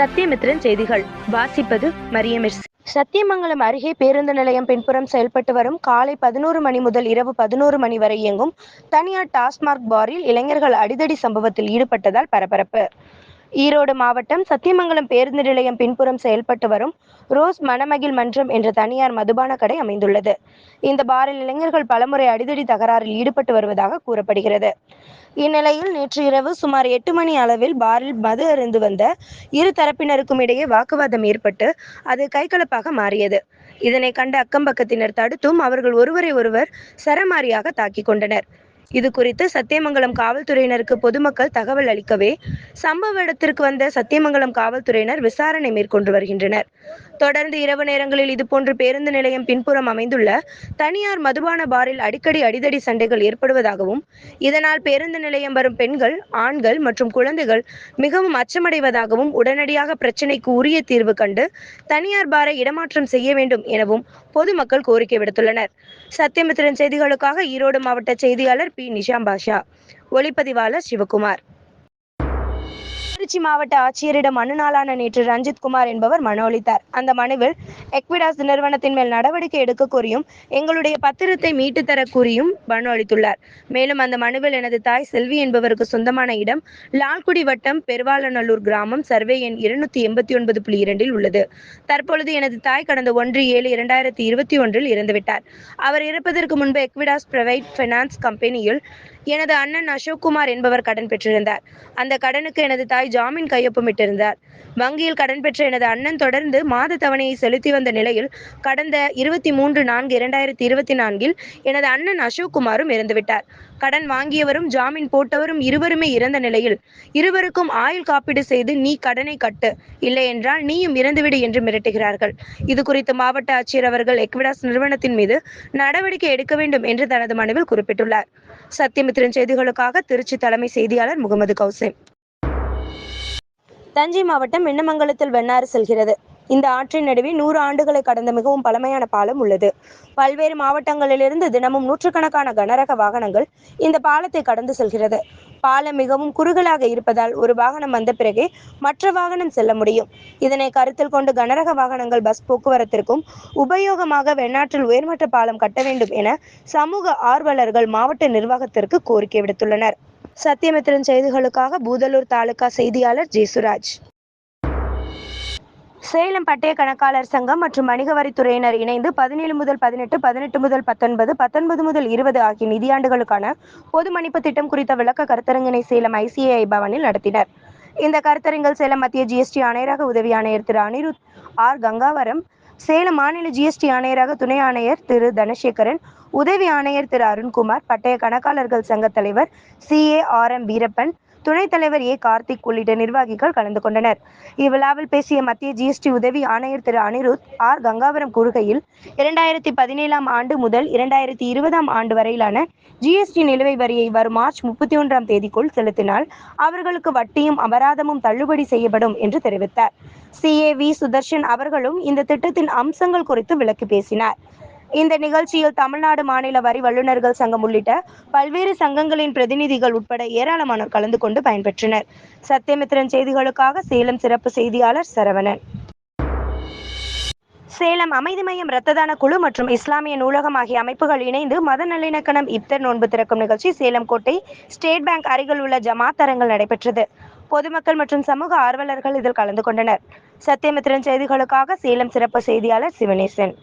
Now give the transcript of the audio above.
சத்தியமித்ரன் செய்திகள். வாசிப்பது மரியமிர்ஸ் சத்தியமங்கலம் அருகே பேருந்து நிலையம் பின்புறம் செயல்பட்டு வரும் காலை பதினோரு மணி முதல் இரவு பதினோரு மணி வரை இயங்கும் தனியார் டாஸ்மாக் பாரில் இளைஞர்கள் அடிதடி சம்பவத்தில் ஈடுபட்டதால் பரபரப்பு. ஈரோடு மாவட்டம் சத்தியமங்கலம் பேருந்து நிலையம் பின்புறம் செயல்பட்டு வரும் ரோஸ் மணமகிழ் மன்றம் என்ற தனியார் மதுபான கடை அமைந்துள்ளது. இந்த பாரில் இளைஞர்கள் பலமுறை அடிதடி தகராறில் ஈடுபட்டு வருவதாக கூறப்படுகிறது. இந்நிலையில் நேற்று இரவு சுமார் எட்டு மணி அளவில் பாரில் மது அருந்து வந்த இரு தரப்பினருக்கும் இடையே வாக்குவாதம் ஏற்பட்டு அது கைகலப்பாக மாறியது. இதனை கண்ட அக்கம்பக்கத்தினர் தடுத்தும் அவர்கள் ஒருவரை ஒருவர் சரமாரியாக தாக்கிக் கொண்டனர். இது குறித்து சத்தியமங்கலம் காவல்துறையினருக்கு பொதுமக்கள் தகவல் அளிக்கவே சம்பவ இடத்திற்கு வந்த சத்தியமங்கலம் காவல்துறையினர் விசாரணை மேற்கொண்டு வருகின்றனர். தொடர்ந்து இரவு நேரங்களில் இதுபோன்று பேருந்து நிலையம் பின்புறம் அமைந்துள்ள தனியார் மதுபான பாரில் அடிக்கடி அடிதடி சண்டைகள் ஏற்படுவதாகவும் இதனால் பேருந்து நிலையம் வரும் பெண்கள் ஆண்கள் மற்றும் குழந்தைகள் மிகவும் அச்சமடைவதாகவும் உடனடியாக பிரச்சினைக்கு உரிய தீர்வு கண்டு தனியார் பாரை இடமாற்றம் செய்ய வேண்டும் எனவும் பொதுமக்கள் கோரிக்கை விடுத்துள்ளனர். சத்தியமித்திரன் செய்திகளுக்காக ஈரோடு மாவட்ட செய்தியாளர் பி. நிஷாம் பாஷா. ஒளிப்பதிவாளர் சிவகுமார். திருச்சி மாவட்ட ஆட்சியரிடம் மனு நாளான நேற்று ரஞ்சித் குமார் என்பவர் மனு அளித்தார். அந்த மனுவில் எக்விடாஸ் நிறுவனத்தின் மேல் நடவடிக்கை எடுக்க கோரியும் எங்களுடைய பத்திரத்தை மீட்டு தர கூறியும் மனு அளித்துள்ளார். மேலும் அந்த மனுவில் எனது தாய் செல்வி என்பவருக்கு சொந்தமான இடம் லால்குடி வட்டம் பெருவாளநல்லூர் கிராமம் சர்வே எண் இருநூத்தி எண்பத்தி ஒன்பது புள்ளி இரண்டில் உள்ளது. தற்பொழுது எனது தாய் கடந்த ஒன்று ஏழு இரண்டாயிரத்தி இருபத்தி ஒன்றில் இறந்துவிட்டார். அவர் இறப்பதற்கு முன்பு எக்விடாஸ் பிரைவேட் ஃபைனான்ஸ் கம்பெனியில் எனது அண்ணன் அசோக்குமார் என்பவர் கடன் பெற்றிருந்தார். அந்த கடனுக்கு எனது தாய் ஜாமீன் கையொப்பமிட்டிருந்தார். வங்கியில் கடன் பெற்ற எனது அண்ணன் தொடர்ந்து மாத தவணையை செலுத்தி வந்த நிலையில் கடந்த இருபத்தி மூன்று நான்கு இரண்டாயிரத்தி இருபத்தி நான்கில் எனது அண்ணன் அசோக்குமாரும் இறந்துவிட்டார். கடன் வாங்கியவரும் ஜாமீன் போட்டவரும் இருவருமே இறந்த நிலையில் இருவருக்கும் ஆயுள் காப்பீடு செய்து நீ கடனை கட்டு இல்லை என்றால் நீயும் இறந்துவிடு என்று மிரட்டுகிறார்கள். இது குறித்து மாவட்ட ஆட்சியர் அவர்கள் எக்விடாஸ் நிறுவனத்தின் மீது நடவடிக்கை எடுக்க வேண்டும் என்று தனது மனுவில் குறிப்பிட்டுள்ளார். சத்தியமித்திரன் செய்திகளுக்காக திருச்சி தலைமை செய்தியாளர் முகமது கௌசேம். தஞ்சை மாவட்டம் மின்னமங்கலத்தில் வெண்ணாறு செல்கிறது. இந்த ஆற்றின் நடுவே நூறு ஆண்டுகளை கடந்த மிகவும் பழமையான பாலம் உள்ளது. பல்வேறு மாவட்டங்களிலிருந்து தினமும் நூற்றுக்கணக்கான கனரக வாகனங்கள் இந்த பாலத்தை கடந்து செல்கிறது. பாலம் மிகவும் குறுகலாக இருப்பதால் ஒரு வாகனம் வந்த பிறகே மற்ற வாகனம் செல்ல முடியும். இதனை கருத்தில் கொண்டு கனரக வாகனங்கள் பஸ் போக்குவரத்திற்கும் உபயோகமாக வெண்ணாற்றில் உயர்மட்ட பாலம் கட்ட வேண்டும் என சமூக ஆர்வலர்கள் மாவட்ட நிர்வாகத்திற்கு கோரிக்கை விடுத்துள்ளனர். சத்தியமித்திரன் செய்திகளுக்காக பூதலூர் தாலுகா செய்தியாளர் ஜேசுராஜ். சேலம் பட்டய கணக்காளர் சங்கம் மற்றும் வணிக வரித்துறையினர் இணைந்து பதினேழு முதல் பதினெட்டு பதினெட்டு முதல் பத்தொன்பது பத்தொன்பது முதல் இருபது ஆகிய நிதியாண்டுகளுக்கான பொது மன்னிப்பு திட்டம் குறித்த விளக்க கருத்தரங்கினை சேலம் ஐசிஐ பவனில் நடத்தினர். இந்த கருத்தரங்கில் சேலம் மத்திய ஜிஎஸ்டி ஆணையராக உதவி ஆணையர் திரு அனிருத் ஆர் கங்காவரம் சேலம் மாநில ஜிஎஸ்டி ஆணையராக துணை ஆணையர் திரு தனசேகரன் உதவி ஆணையர் திரு அருண்குமார் பட்டய கணக்காளர்கள் சங்க தலைவர் C A R M Veerappan துணைத் தலைவர் ஏ. கார்த்திக் உள்ளிட்ட நிர்வாகிகள் கலந்து கொண்டனர். இவ்விழாவில் பேசிய மத்திய ஜிஎஸ்டி உதவி ஆணையர் திரு. அனிருத் ஆர். கங்காவரம் கூறுகையில் இரண்டாயிரத்தி பதினேழாம் ஆண்டு முதல் இரண்டாயிரத்தி இருபதாம் ஆண்டு வரையிலான ஜிஎஸ்டி நிலுவை வரியை வரும் மார்ச் முப்பத்தி ஒன்றாம் தேதிக்குள் செலுத்தினால் அவர்களுக்கு வட்டியும் அபராதமும் தள்ளுபடி செய்யப்படும் என்று தெரிவித்தார். CA we. சுதர்ஷன் அவர்களும் இந்த திட்டத்தின் அம்சங்கள் குறித்து விளக்கி பேசினார். இந்த நிகழ்ச்சியில் தமிழ்நாடு மாநில வரி வல்லுநர்கள் சங்கம் உள்ளிட்ட பல்வேறு சங்கங்களின் பிரதிநிதிகள் உட்பட ஏராளமானோர் கலந்து கொண்டு பயன்பெற்றனர். சத்தியமித்திரன் செய்திகளுக்காக சேலம் சிறப்பு செய்தியாளர் சரவணன். சேலம் அமைதி மையம் இரத்த தான குழு மற்றும் இஸ்லாமிய நூலகம் ஆகிய அமைப்புகள் இணைந்து மத நல்லிணக்கணம் இப்தர் நோன்பு திறக்கும் நிகழ்ச்சி சேலம் கோட்டை ஸ்டேட் பேங்க் அருகில் உள்ள ஜமாத் அரங்கில் நடைபெற்றது. பொதுமக்கள் மற்றும் சமூக ஆர்வலர்கள் இதில் கலந்து கொண்டனர். சத்தியமித்திரன் செய்திகளுக்காக சேலம் சிறப்பு செய்தியாளர் சிவனேசன்.